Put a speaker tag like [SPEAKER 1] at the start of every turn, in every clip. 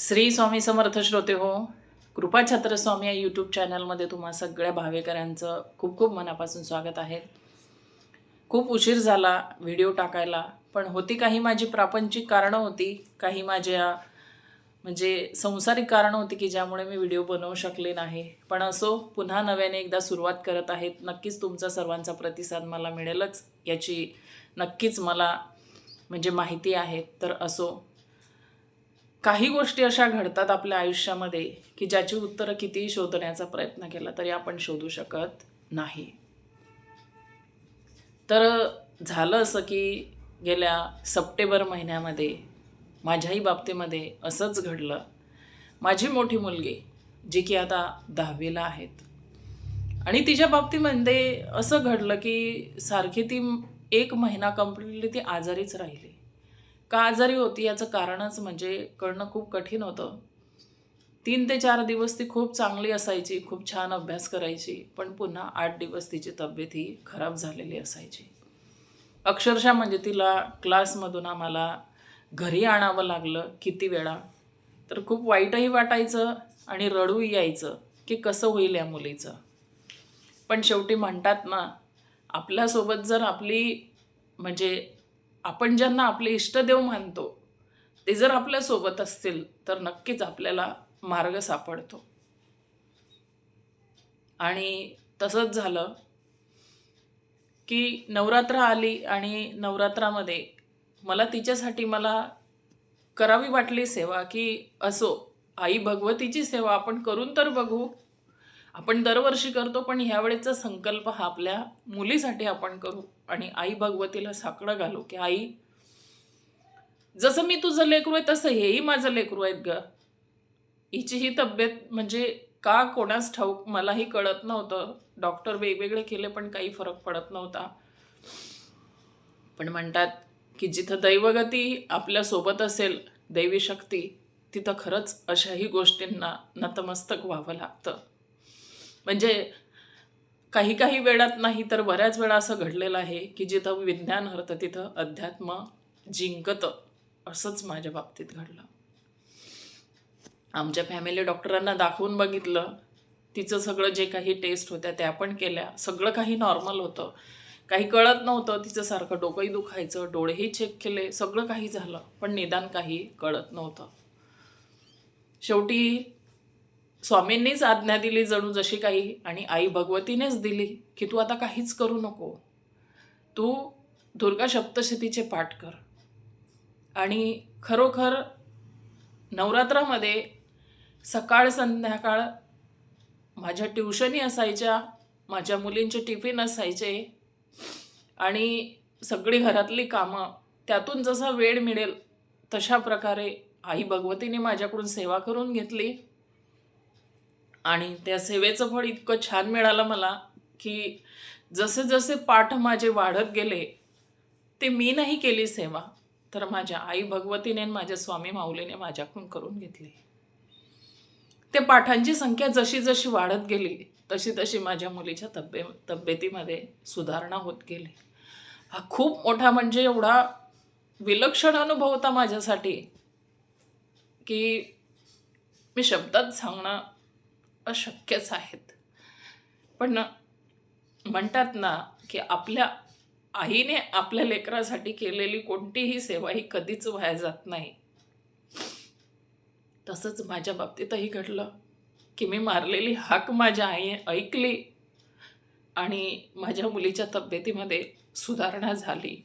[SPEAKER 1] श्री स्वामी समर्थ श्रोते हो कृपा छत्रस्वामी या यूट्यूब चॅनलमध्ये तुम्हा सगळ्या भावेकरांचं खूप खूप मनापासून स्वागत आहे. खूप उशीर झाला व्हिडिओ टाकायला पण होती काही माझी प्रापंचिक कारणं होती काही माझ्या म्हणजे संसारिक कारणं होती की ज्यामुळे मी व्हिडिओ बनवू शकले नाही. पण असो पुन्हा नव्याने एकदा सुरुवात करत आहेत नक्कीच तुमचा सर्वांचा प्रतिसाद मला मिळेलच याची नक्कीच मला म्हणजे माहिती आहे. तर असो काही गोष्टी अशा घडतात आपल्या आयुष्यामध्ये की ज्याची उत्तरं कितीही शोधण्याचा प्रयत्न केला तरी आपण शोधू शकत नाही. तर झालं असं की गेल्या सप्टेंबर महिन्यामध्ये माझ्याही बाबतीमध्ये असंच घडलं. माझी मोठी मुलगी जी की आता दहावीला आहेत. आणि तिच्या बाबतीमध्ये असं घडलं की सारखी ती एक महिना कम्प्लिटली ती आजारीच राहिली. का आजारी होती याचं कारणच म्हणजे कळणं खूप कठीण होतं. तीन ते चार दिवस ती खूप चांगली असायची खूप छान अभ्यास करायची पण पुन्हा आठ दिवस तिची तब्येत ही खराब झालेली असायची. अक्षरशः म्हणजे तिला क्लासमधून आम्हाला घरी आणावं लागलं किती वेळा. तर खूप वाईटही वाटायचं आणि रडूही यायचं की कसं होईल या मुलीचं. पण शेवटी म्हणतात ना आपल्यासोबत जर आपली म्हणजे आपण ज्यांना आपले इष्टदेव मानतो ते जर आपल्यासोबत असतील तर नक्कीच आपल्याला मार्ग सापडतो. आणि तसंच झालं की नवरात्र आली आणि नवरात्रामध्ये मला तिच्यासाठी मला करावी वाटली सेवा की असो आई भगवतीची सेवा आपण करून तर बघू आपण दरवर्षी करतो पण ह्यावेळेचा संकल्प हा आपल्या मुलीसाठी आपण करू आणि आई भगवतीला साकडं घालू की आई जसं मी तुझं लेकरू आहे तसं हेही माझं लेकरू आहेत ग. हिची ही तब्येत म्हणजे का कोणास ठाऊक मलाही कळत नव्हतं. डॉक्टर वेगवेगळे केले पण काही फरक पडत नव्हता. पण म्हणतात की जिथं दैवगती आपल्यासोबत असेल दैवी शक्ती तिथं खरंच अशाही गोष्टींना नतमस्तक व्हावं लागतं. म्हणजे काही काही वेळात नाही तर बऱ्याच वेळा असं घडलेलं आहे की जिथं विज्ञान हरतं तिथं अध्यात्म जिंकतं असंच माझ्या बाबतीत घडलं. आमच्या फॅमिली डॉक्टरांना दाखवून बघितलं. तिचं सगळं जे काही टेस्ट होत्या त्या पण केल्या. सगळं काही नॉर्मल होतं. काही कळत नव्हतं तिचं सारखं डोकंही दुखायचं डोळेही चेक केले सगळं काही झालं. पण निदान काही कळत नव्हतं. शेवटी स्वामींनीच आज्ञा दिली जणू जशी काही आणि आई भगवतीनेच दिली की तू आता काहीच करू नको. तू दुर्गा सप्तशतीचे पाठ कर. आणि खरोखर नवरात्रामध्ये सकाळ संध्याकाळ माझ्या ट्युशनी असायच्या माझ्या मुलींचे टिफिन असायचे आणि सगळी घरातली कामं त्यातून जसा वेळ मिळेल तशा प्रकारे आई भगवतीने माझ्याकडून सेवा करून घेतली. आणि त्या सेवेचं फळ इतकं छान मिळालं मला की जसे जसे पाठ माझे वाढत गेले ते मी नाही केली सेवा तर माझ्या आई भगवतीने माझ्या स्वामी माऊलीने माझ्याकडून करून घेतली. ते पाठांची संख्या जशी जशी वाढत गेली तशी तशी माझ्या मुलीच्या तब्ये तब्येतीमध्ये सुधारणा होत गेली. हा खूप मोठा म्हणजे एवढा विलक्षण अनुभव होता माझ्यासाठी की मी शब्दात सांगणं अशक्यच आहेत. पण म्हणतात ना की आपल्या आईने आपल्या लेकरासाठी केलेली कोणतीही सेवा ही कधीच वाया जात नाही. तसंच माझ्या बाबतीतही घडलं की मी मारलेली हाक माझ्या आईने ऐकली आणि माझ्या मुलीच्या तब्येतीमध्ये सुधारणा झाली.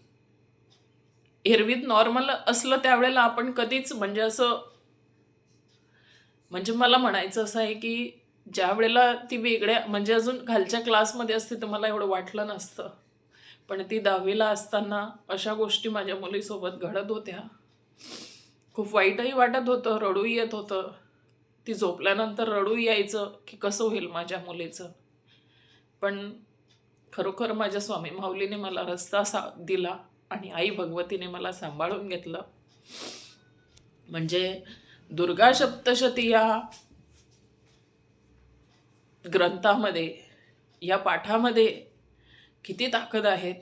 [SPEAKER 1] एरवीत नॉर्मल असलं त्यावेळेला आपण कधीच म्हणजे असं म्हणजे मला म्हणायचं असं आहे की ज्या वेळेला ती वेगळ्या म्हणजे अजून खालच्या क्लासमध्ये असते तर मला एवढं वाटलं नसतं. पण ती दहावीला असताना अशा गोष्टी माझ्या मुलीसोबत घडत होत्या. खूप वाईटही वाटत होतं रडूही येत होतं. ती झोपल्यानंतर रडू यायचं की कसं होईल माझ्या मुलीचं. पण खरोखर माझ्या स्वामी माऊलीने मला रस्ता सा दिला आणि आई भगवतीने मला सांभाळून घेतलं. म्हणजे दुर्गा सप्तशती या ग्रंथामध्ये या पाठामध्ये किती ताकद आहेत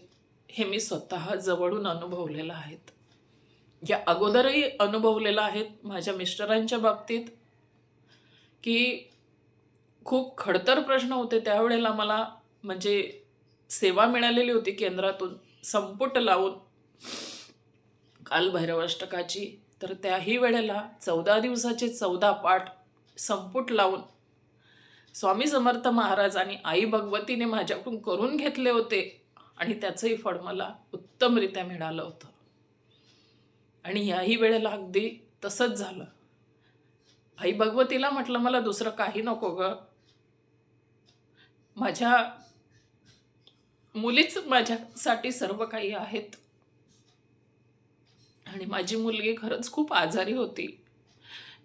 [SPEAKER 1] हे मी स्वतः जवळून अनुभवलेलं आहेत. या अगोदरही अनुभवलेलं आहेत माझ्या मिस्टरांच्या बाबतीत की खूप खडतर प्रश्न होते त्यावेळेला मला म्हणजे सेवा मिळालेली होती केंद्रातून संपुट लावून. कालभैरवाष्टकाची तर त्याही वेळेला चौदा दिवसाचे चौदा पाठ संपुट लावून स्वामी समर्थ महाराज आणि आई भगवतीने माझ्याकडून करून घेतले होते आणि त्याचंही फळ मला उत्तमरित्या मिळालं होतं. आणि याही वेळेला अगदी तसंच झालं. आई भगवतीला म्हटलं मला दुसरं काही नको ग. माझ्या मुलीच माझ्यासाठी सर्व काही आहेत. आणि माझी मुलगी खरंच खूप आजारी होती.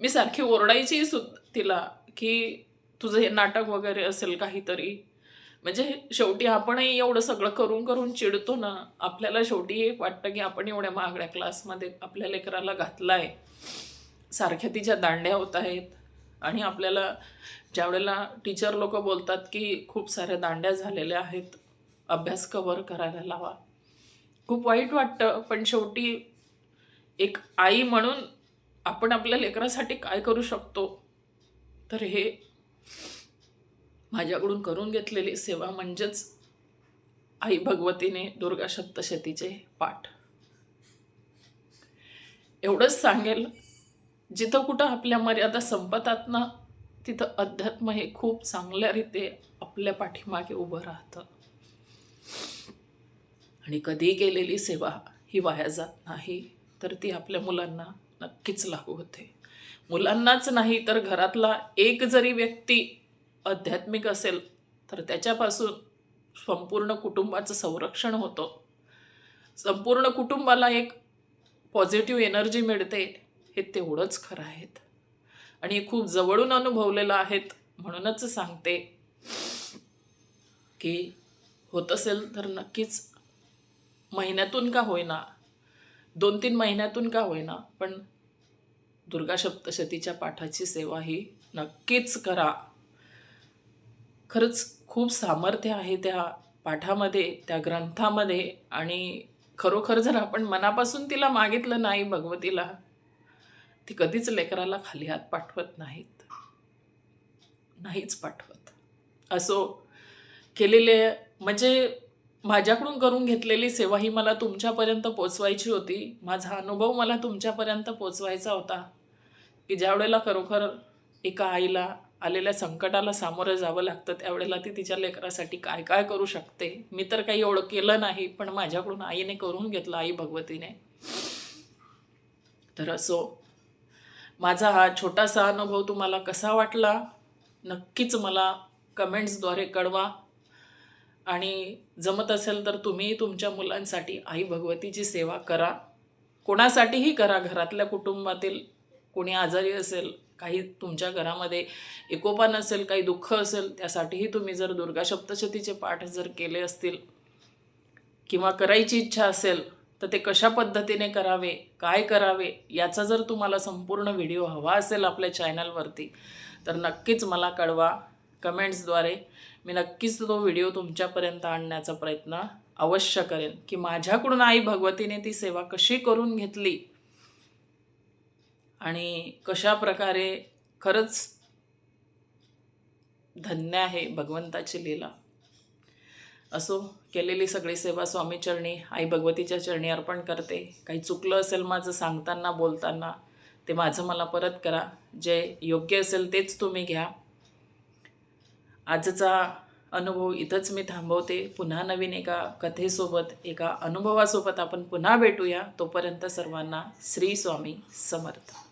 [SPEAKER 1] मी सारखी ओरडायची सुद्धा तिला की तुझं हे नाटक वगैरे असेल काहीतरी. म्हणजे शेवटी आपणही एवढं सगळं करून करून चिडतो ना आपल्याला शेवटी एक वाटतं की आपण एवढ्या महागड्या क्लासमध्ये आपल्या लेकराला घातलाय. सारख्या तिच्या दांड्या होत आहेत. आणि आपल्याला ज्यावेळेला टीचर लोक बोलतात की खूप साऱ्या दांड्या झालेल्या आहेत अभ्यास कवर करायला लावा. खूप वाईट वाटतं पण शेवटी एक आई म्हणून आपण आपल्या लेकरासाठी काय करू शकतो? तर हे माझ्याकडून करून घेतलेली सेवा म्हणजेच आई भगवतीने दुर्गा सप्तशतीचे पाठ. एवढंच सांगेल जिथं कुठं आपल्या मर्यादा संपतात ना तिथं अध्यात्म हे खूप चांगल्या रीते आपल्या पाठीमागे उभं राहतं. आणि कधी केलेली सेवा ही वाया जात नाही तर ती आपल्या मुलांना नक्कीच लागू होते. मुलांनाच नाही तर घरातला एक जरी व्यक्ती आध्यात्मिक असेल तर त्याच्यापासून संपूर्ण कुटुंबाचं संरक्षण होतं. संपूर्ण कुटुंबाला एक पॉझिटिव्ह एनर्जी मिळते हे तेवढंच खरं आहेत. आणि हे खूप जवळून अनुभवलेलं आहेत म्हणूनच सांगते की होत असेल तर नक्कीच महिन्यातून का होईना दोन तीन महिन्यातून का होईना पण दुर्गा सप्तशतीच्या पाठाची सेवा ही नक्कीच करा. खरंच खूप सामर्थ्य आहे त्या पाठामध्ये त्या ग्रंथामध्ये आणि खरोखर जर आपण मनापासून तिला मागितलं नाही भगवतीला ती कधीच लेकराला खाली हात पाठवत नाहीत. नाहीच पाठवत. असो केलेले म्हणजे माझ्याकडून करून घेतलेली सेवा ही मला तुमच्यापर्यंत पोचवायची होती. माझा अनुभव मला तुमच्यापर्यंत पोचवायचा होता. की ज्या वेळेला खरोखर एका आईला आलेल्या संकटाला सामोरं जावं लागतं त्यावेळेला ती तिच्या लेकरासाठी काय काय करू शकते? मी तर काही एवढं केलं नाही पण माझ्याकडून आईने करून घेतलं आई भगवतीने. तर असो. माझा हा छोटासा अनुभव तुम्हाला कसा वाटला? नक्कीच मला कमेंट्सद्वारे कळवा. आणि जमत असेल तर तुम्ही तुमच्या मुलांसाठी आई भगवतीची सेवा करा. कोणासाठीही करा घरातल्या कुटुंबातील कोणी आजारी असेल काही तुमच्या घरामध्ये एकोपा नसेल काही दुःख असेल त्यासाठीही तुम्ही जर दुर्गा सप्तशतीचे पाठ जर केले असतील किंवा करायची इच्छा असेल तर ते कशा पद्धतीने करावे काय करावे याचा जर तुम्हाला संपूर्ण व्हिडिओ हवा असेल आपल्या चॅनलवरती तर नक्कीच मला कळवा कमेंट्सद्वारे. मी नक्कीच तो व्हिडिओ तुमच्यापर्यंत आणण्याचा प्रयत्न अवश्य करेन की माझ्याकडून आई भगवतीने ती सेवा कशी करून घेतली आणि कशा प्रकारे खरंच धन्य आहे भगवंताची लीला. असो केलेली सगळी सेवा स्वामी चरणी आई भगवतीच्या चरणी अर्पण करते. काही चुकलं असेल माझं सांगताना बोलताना ते माझं मला परत करा. जे योग्य असेल तेच तुम्ही घ्या. आजचा अनुभव इथंच मी थांबवते. पुन्हा नवीन एका कथेसोबत एका अनुभवासोबत आपण पुन्हा भेटूया. तोपर्यंत सर्वांना श्री स्वामी समर्थ.